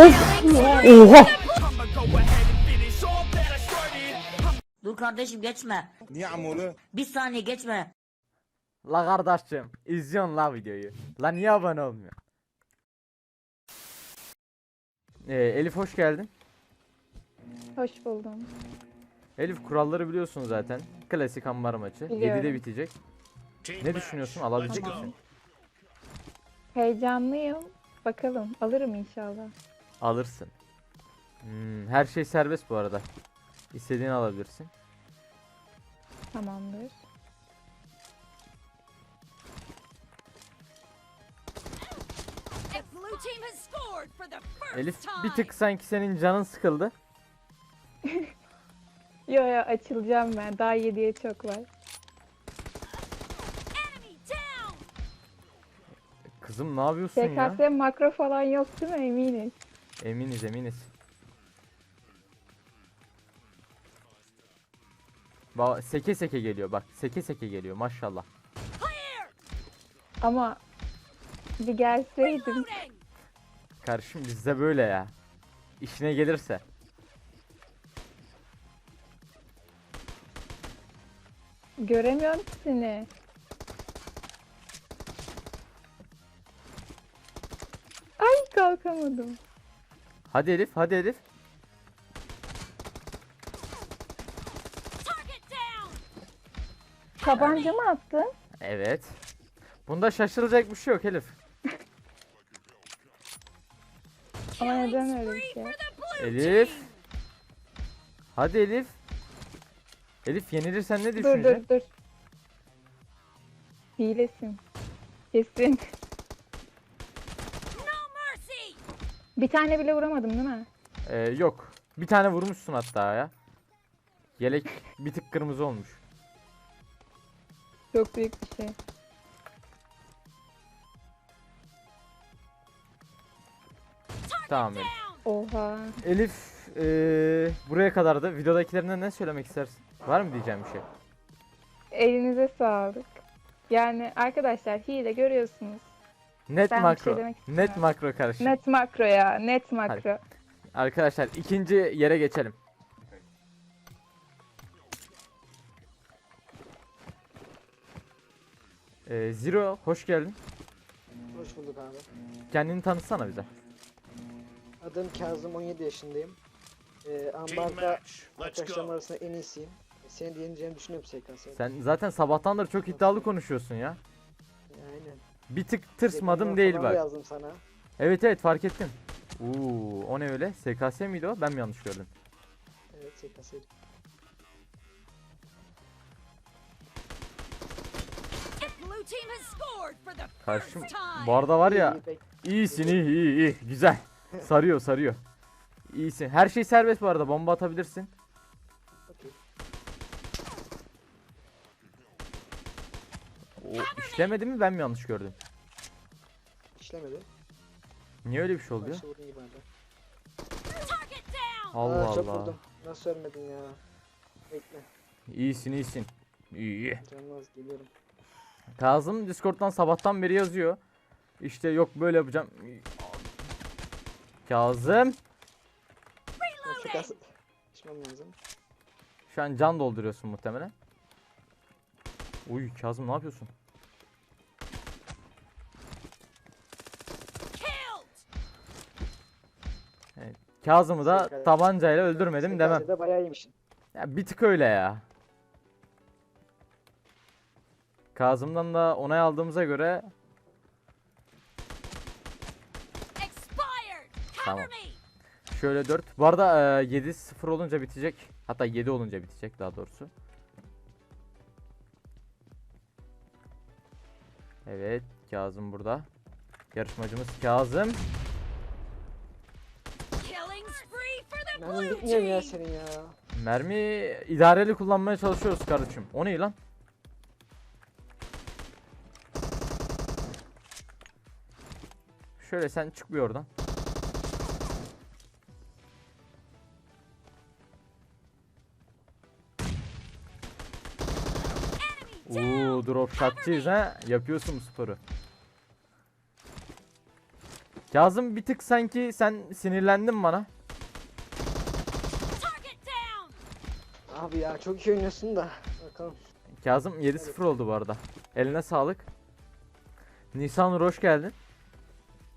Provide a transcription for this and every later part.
I started. Dur kardeşim geçme. Niye amolu? Bir saniye geçme. La kardeşim izliyorsun la videoyu. La niye abone olmuyor? Ee, Elif hoş geldin. Hoş buldum. Elif kuralları biliyorsun zaten. Klasik ambar maçı. 7'de Biliyorum. bitecek. Ne düşünüyorsun? Alabilecek misin? Heyecanlıyım. Bakalım alırım inşallah. Alırsın. Hmm, her şey serbest bu arada. İstediğini alabilirsin. Tamamdır. Elif bir tık sanki senin canın sıkıldı. Yo yo açılacağım ben. Daha 7'ye çok var. Kızım ne yapıyorsun ya? SKS makro falan yok değil mi eminiz? Eminiz eminiz. Bak seke seke geliyor bak. Seke seke geliyor maşallah. Ama bir gelseydim. Loading. Kardeşim bizde böyle ya. İşine gelirse. Göremiyorum seni. Ay kalkamadım. Hadi Elif hadi down. Tabanca mı attın? Evet. Bunda şaşıracak bir şey yok Elif. Ama neden öyle bir şey? Elif. Hadi Elif. Elif yenilirsen ne Dur düşüneceksin? dur dur. Hilesin. Kesin. Bir tane bile vuramadım değil mi? Ee, yok. Bir tane vurmuşsun hatta ya. Yelek bir tık kırmızı olmuş. Çok büyük bir şey. Tamam Elif. Oha. Elif ee, buraya kadardı. Videodakilerine ne söylemek istersin? Var mı diyeceğim bir şey? Elinize sağlık. Yani arkadaşlar hile görüyorsunuz. Net Ben bir makro. şey demek Net istemiyorum. makro karşı. Net makro ya. Net makro. Arkadaşlar ikinci yere geçelim. Ee, Zero hoş geldin. Hoş bulduk abi. Kendini tanıtsana bize. Adım Kazım 17 yaşındayım. Ee, ambarda arkadaşlarım arasında en iyisiyim. Seni de yeneceğimi düşünüyorum. Sen zaten sabahtandır çok iddialı konuşuyorsun ya. Bir tık tırsmadım değil bak. yazdım sana. Evet evet fark ettim. Uuu o ne öyle? SKS miydi o? Ben mi yanlış gördüm? Evet the Karşım bu arada var ya iyisin iyi iyi iyi güzel. Sarıyor sarıyor. İyisin. Her şey serbest bu arada bomba atabilirsin. O işlemedi mi ben mi yanlış gördüm? İşlemedi. Niye öyle bir şey oluyor? Başta vurdun gibi. Allah Aa, çok Allah. vurdum. Nasıl ölmedin ya? Bekle. İyisin iyisin. İyi. Canmaz geliyorum. Kazım Discord'dan sabahtan beri yazıyor. İşte yok böyle yapacağım. Kazım çok az... İçmem lazım. şu an can dolduruyorsun muhtemelen. Uy Kazım ne yapıyorsun? Kazım'ı da Tekrar- tabancayla öldürmedim demem. SKS'de bayağı iyiymişsin. Ya bir tık öyle ya. Kazım'dan da onay aldığımıza göre Tamam. şöyle 4. Bu arada e, 7-0 olunca bitecek. Hatta 7 olunca bitecek daha doğrusu. Evet Kazım burada. Yarışmacımız Kazım. Blue bitmiyor ya senin ya? Mermi idareli kullanmaya çalışıyoruz kardeşim. O ne lan? Şöyle sen çık bir oradan. Oo drop shotçıyız ha. Yapıyorsun bu sporu. Kazım bir tık sanki sen sinirlendin bana. Abi ya çok iyi oynuyorsun da. Bakalım. Kazım 7-0 oldu bu arada. Eline sağlık. Nisanur hoş geldin.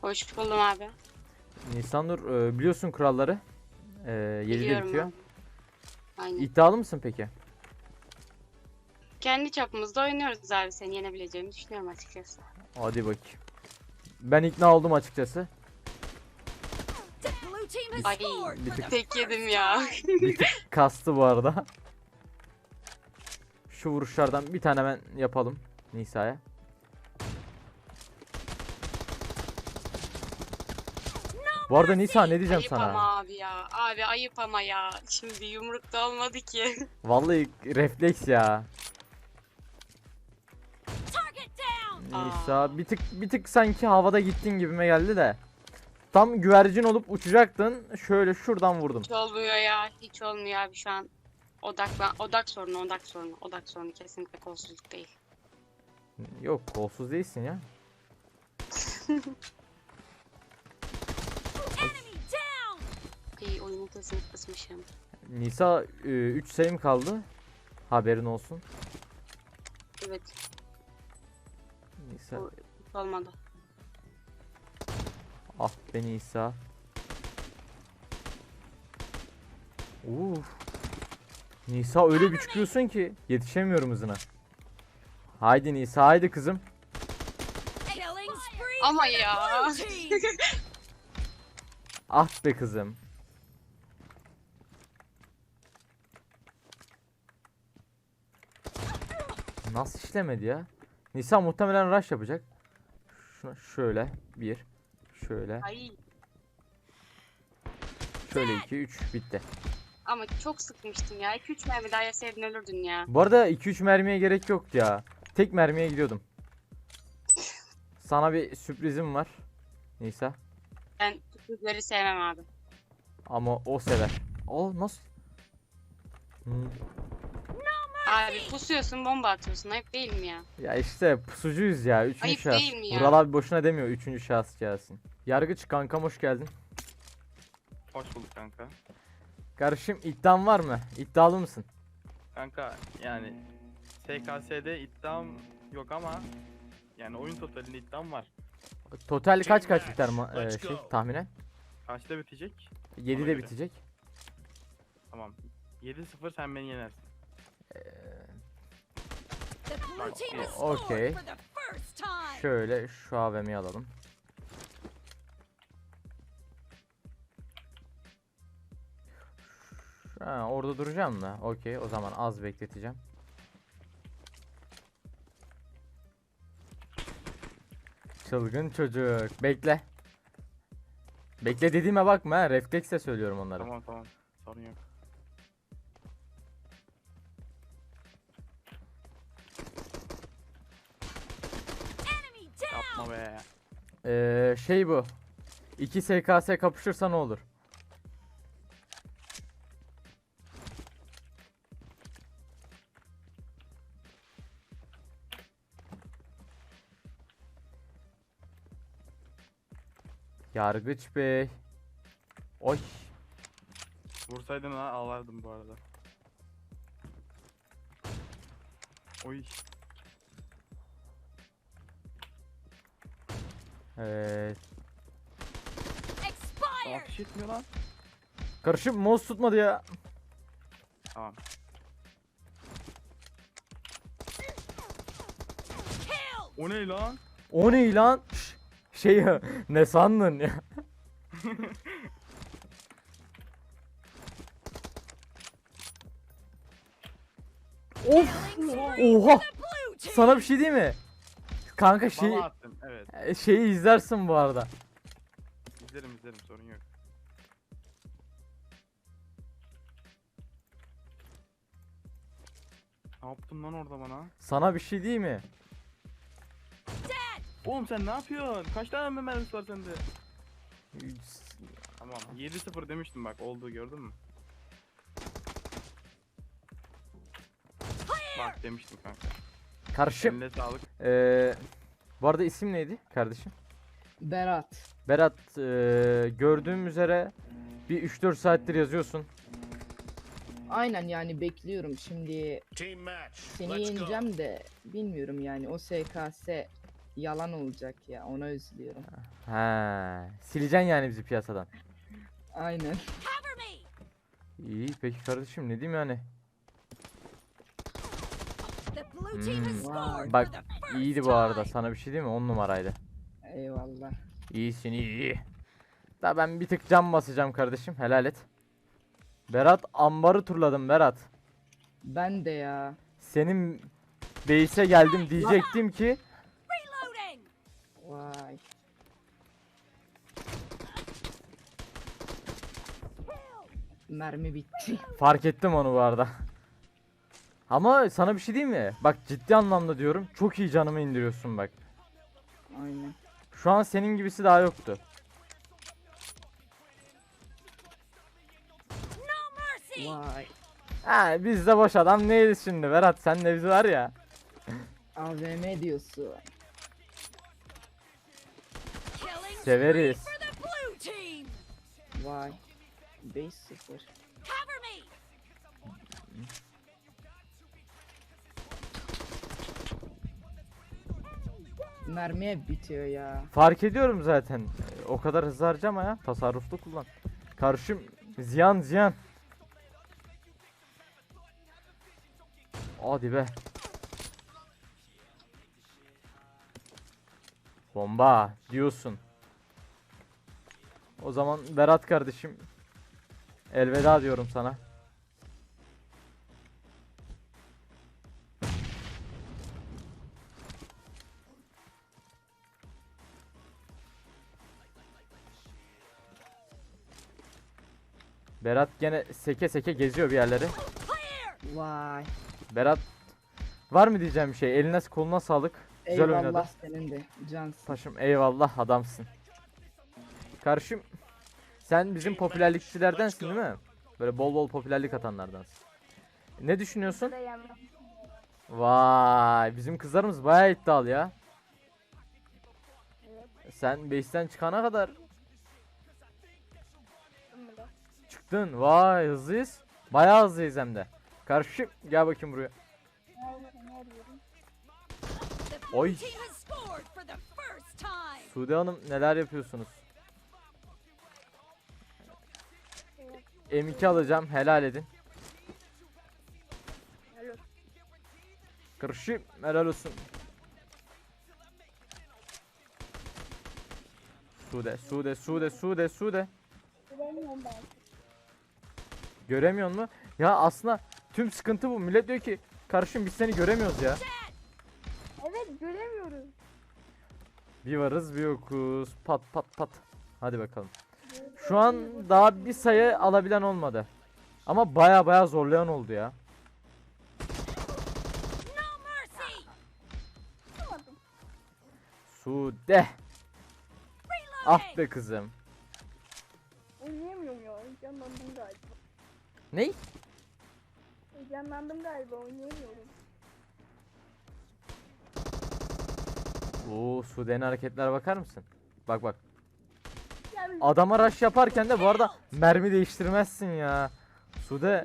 Hoş buldum abi. Nisanur e, biliyorsun kuralları. E, 7'de Biliyorum bitiyor. abi. Aynen. İddialı mısın peki? Kendi çapımızda oynuyoruz abi. Seni yenebileceğimi düşünüyorum açıkçası. Hadi bakayım. Ben ikna oldum açıkçası. The blue team has Ay bir tık- tek yedim ya. Bir tık kastı bu arada. Şu vuruşlardan bir tane ben yapalım Nisa'ya. Bu arada Nisa ne diyeceğim ayıp sana? ama abi ya. Abi ayıp ama ya. Şimdi yumruk da olmadı ki. Vallahi refleks ya. Nisa bir tık bir tık sanki havada gittin gibime geldi de. Tam güvercin olup uçacaktın. Şöyle şuradan vurdum. Hiç olmuyor ya. Hiç olmuyor abi şu an. Odaklan, odak sorunu, odak sorunu, odak sorunu kesinlikle kolsuzluk değil. Yok kolsuz değilsin ya. İyi oyunu kesinlikle kısmışım. Nisa 3 sayım kaldı. Haberin olsun. Evet, Nisa Bu- olmadı. Ah be Nisa. Uf. Nisa öyle bir çıkıyorsun ki yetişemiyorum hızına. Haydi Nisa haydi kızım. Ama ya. Ah be kızım. Nasıl işlemedi ya? Nisa muhtemelen rush yapacak. Şuna şöyle bir, şöyle, Ay şöyle iki, üç bitti. ama çok sıkmıştım ya. 2-3 mermi daha yeseydin ölürdün ya. Bu arada 2-3 mermiye gerek yoktu ya. Tek mermiye gidiyordum. Sana bir sürprizim var. Nisa. Ben sürprizleri sevmem abi. Ama o sever. O nasıl? Hmm. Abi pusuyorsun bomba atıyorsun ayıp değil mi ya? Ya işte pusucuyuz ya. Üçüncü Ayıp şahıs. değil mi ya? Vural abi boşuna demiyor. Üçüncü şahıs gelsin. Yargıç kankam hoş geldin. Hoş bulduk kanka. Karışım iddian var mı? İddialı mısın? Kanka yani SKS'de iddiam yok ama yani oyun totalinde iddiam var. Total kaç kaç biter ma- e, şey tahminen? Kaçta bitecek? 7'de göre. bitecek. Tamam. 7-0 sen beni yenersin. Time. Şöyle şu AVM'yi alalım. Ha, orada duracağım da. Okey o zaman az bekleteceğim. Çılgın çocuk. Bekle. Bekle dediğime bakma. Refleksle söylüyorum onları. Tamam tamam. Sorun yok. Yapma be. Ee, şey bu. 2 SKS kapışırsa ne olur? Yargıç Bey. Oy. Vursaydın ha ağlardım bu arada. Oy. Evet. Ateş etmiyor lan. Karışıp mouse tutmadı ya. Tamam. O ne lan? O ne lan? Şş, Şey ne sandın ya? of! Oha! Sana bir şey değil mi? Kanka şey attın. Evet. e, şeyi izlersin bu arada. İzlerim izlerim sorun yok. Ne yaptın lan orada bana? Sana bir şey değil mi? Oğlum sen ne yapıyorsun? Kaç tane mermisi var sende? Tamam 7-0 demiştim bak oldu gördün mü? Bak demiştim kanka. Karışım. Eline sağlık. Ee, bu arada isim neydi kardeşim? Berat. Berat eee, gördüğüm üzere bir 3-4 saattir yazıyorsun. Aynen yani bekliyorum şimdi Team match. seni Let's go. yeneceğim de bilmiyorum yani o SKS yalan olacak ya ona üzülüyorum. He, sileceksin yani bizi piyasadan. Aynen. Cover me. İyi peki kardeşim ne diyeyim yani. The blue team has Hmm. scored Bak iyiydi bu arada sana bir şey değil mi? 10 numaraydı. Eyvallah. İyisin iyi. Da ben bir tık cam basacağım kardeşim helal et. Berat ambarı turladım Berat. Ben de ya. Senin base'e geldim diyecektim ki. Vay. Mermi bitti. fark ettim onu bu arada. Ama sana bir şey diyeyim mi? Bak ciddi anlamda diyorum. Çok iyi canımı indiriyorsun bak. Aynen. Şu an senin gibisi daha yoktu. Vay. Ha biz de boş adam neyiz şimdi Berat sen de biz var ya. AVM diyorsun. Severiz. Vay. 5-0. Mermiye bitiyor ya. Fark ediyorum zaten. O kadar hızlı harcama ya. Tasarruflu kullan. Karşım ziyan ziyan. Hadi be. Bomba diyorsun. O zaman Berat kardeşim elveda diyorum sana. Berat gene seke seke geziyor bir yerleri. Vay. Berat var mı diyeceğim bir şey? Eline koluna sağlık. Güzel Eyvallah oynadın. senin de. Cansın. Paşım eyvallah adamsın. Karşım sen bizim popülerlikçilerdensin değil mi? Böyle bol bol popülerlik atanlardansın. Ne düşünüyorsun? Vay bizim kızlarımız bayağı iddialı ya. Sen base'ten çıkana kadar Çıktın. Vay hızlıyız. Bayağı hızlıyız hem de. Karşı gel bakayım buraya. Oy. Sude Hanım neler yapıyorsunuz? M2 alacağım helal edin. Kırşı helal olsun. Sude, Sude, Sude, Sude, Sude. Göremiyor mu? Ya aslında tüm sıkıntı bu. Millet diyor ki karışım biz seni göremiyoruz ya. Evet göremiyoruz. Bir varız bir yokuz. Pat pat pat. Hadi bakalım. Şu an daha bir sayı alabilen olmadı. Ama baya baya zorlayan oldu ya. Sude. Ah be kızım. Oynayamıyorum ya. Galiba. Ney? Heyecanlandım galiba oynayamıyorum. Oo Sude'nin hareketlere bakar mısın? Bak bak. Adama rush yaparken de bu arada mermi değiştirmezsin ya. Sude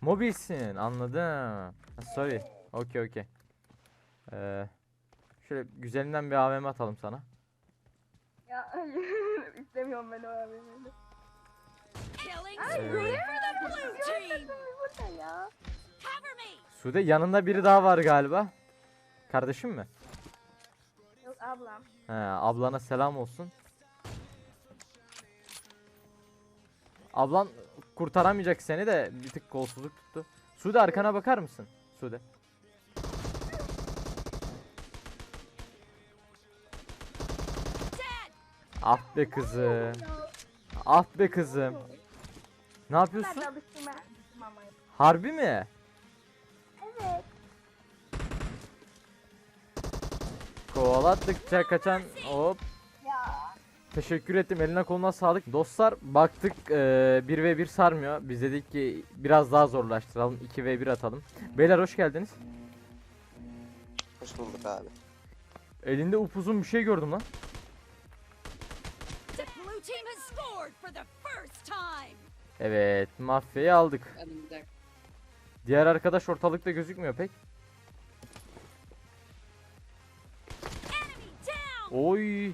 mobilsin anladım. Sorry. Okey okey. Ee, şöyle güzelinden bir AVM atalım sana. Ya. İstemiyorum ben o AVM'yi. Sude yanında biri daha var galiba. Kardeşim mi? Yok ablam. He, ablana selam olsun. Ablan kurtaramayacak seni de bir tık kolsuzluk tuttu. Sude arkana bakar mısın? Sude. Ah be kızım. Ah be kızım. Ne yapıyorsun? Harbi mi? Evet. Kovalattıkça kaçan hop. Ya. Teşekkür ettim. Eline koluna sağlık. Dostlar baktık eee, 1 ve 1 sarmıyor. Biz dedik ki biraz daha zorlaştıralım. 2 ve 1 atalım. Beyler hoş geldiniz. Hoş bulduk abi. Elinde upuzun bir şey gördüm lan. The blue team has scored for the first time. Evet mafyayı aldık. Hadi bir dakika. Diğer arkadaş ortalıkta gözükmüyor pek. Oy.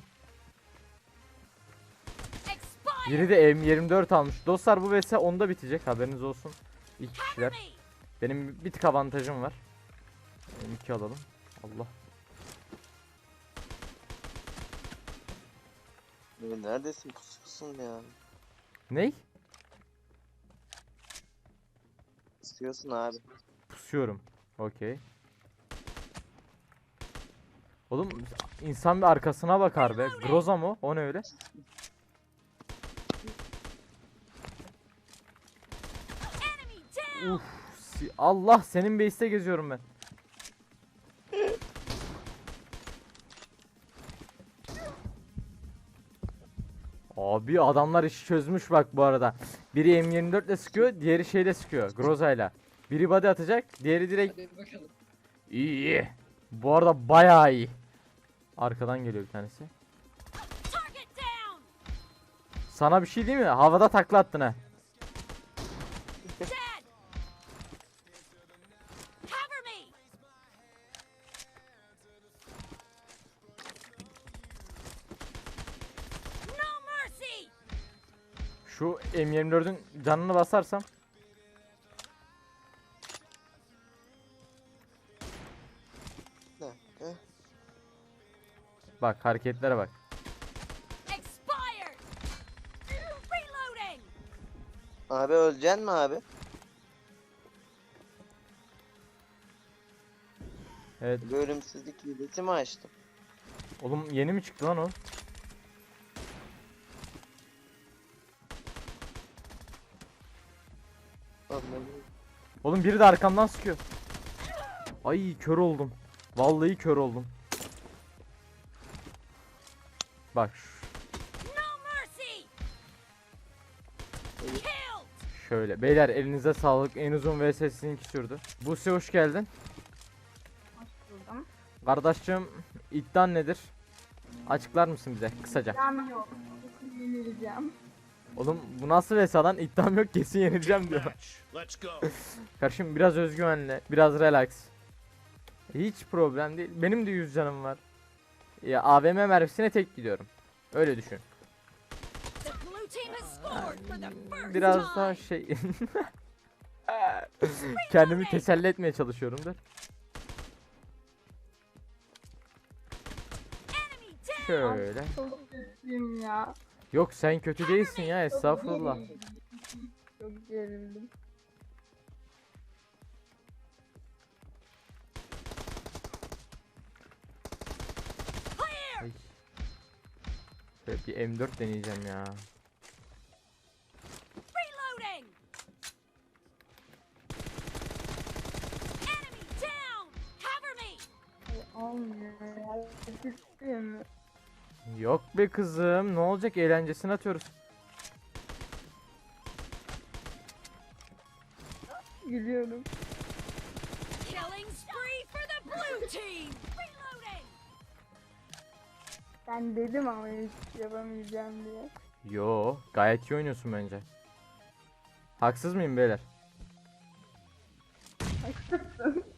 Biri de M24 almış. Dostlar bu vs onda bitecek haberiniz olsun. İki kişiler. Benim bir tık avantajım var. M2 alalım. Allah. Neredesin pus pusun ya? Ney? İstiyorsun abi. Pusuyorum. Okey. Oğlum insan bir arkasına bakar be. Groza mı? O ne öyle? Uf. Allah senin base'te geziyorum ben. Abi adamlar işi çözmüş bak bu arada. Biri M24 ile sıkıyor, diğeri şeyle sıkıyor. Groza'yla. Biri body atacak, diğeri direkt İyi iyi. Bu arada bayağı iyi. Arkadan geliyor bir tanesi. Sana bir şey değil mi? Havada takla attın ha. Şu M24'ün canını basarsam. Bir dakika. Bak hareketlere bak. Abi öleceksin mi abi? Evet. Bir ölümsüzlük hilesi mi açtım? Oğlum yeni mi çıktı lan o? Anladım. Oğlum biri de arkamdan sıkıyor. Ay kör oldum. Vallahi kör oldum. Bak şöyle. Beyler elinize sağlık. En uzun vs sizinki sürdü. Buse hoş geldin. Hoş buldum. Kardeşim iddian nedir? Açıklar mısın bize kısaca? İddiam yok. Yenileceğim. Oğlum bu nasıl vs lan? İddiam yok kesin yenileceğim diyor. Kardeşim biraz özgüvenle, biraz relax. Hiç problem değil. Benim de 100 canım var. Ya AVM mermisine tek gidiyorum. Öyle düşün. Biraz daha şey kendimi teselli etmeye çalışıyorumdur. Şöyle. Ya. Yok sen kötü değilsin ya estağfurullah. Çok gerildim. Ay. Bir M4 deneyeceğim ya. Yok be kızım ne olacak eğlencesini atıyoruz. Gülüyorum. Killing spree for the blue team. Reloading. Ben dedim ama hiç yapamayacağım diye. Yo gayet iyi oynuyorsun bence. Haksız mıyım beyler? Dead.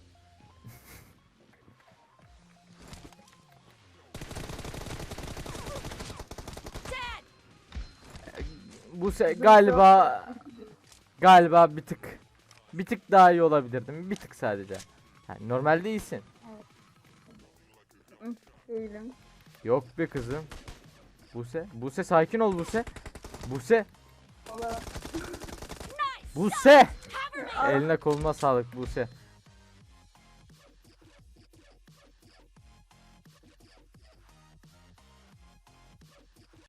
Bu se galiba galiba bir tık bir tık daha iyi olabilirdim. Bir tık sadece. Yani normalde iyisin. Değilim. Yok be kızım. Buse, Buse sakin ol Buse. Buse, Buse. Eline koluna sağlık Buse.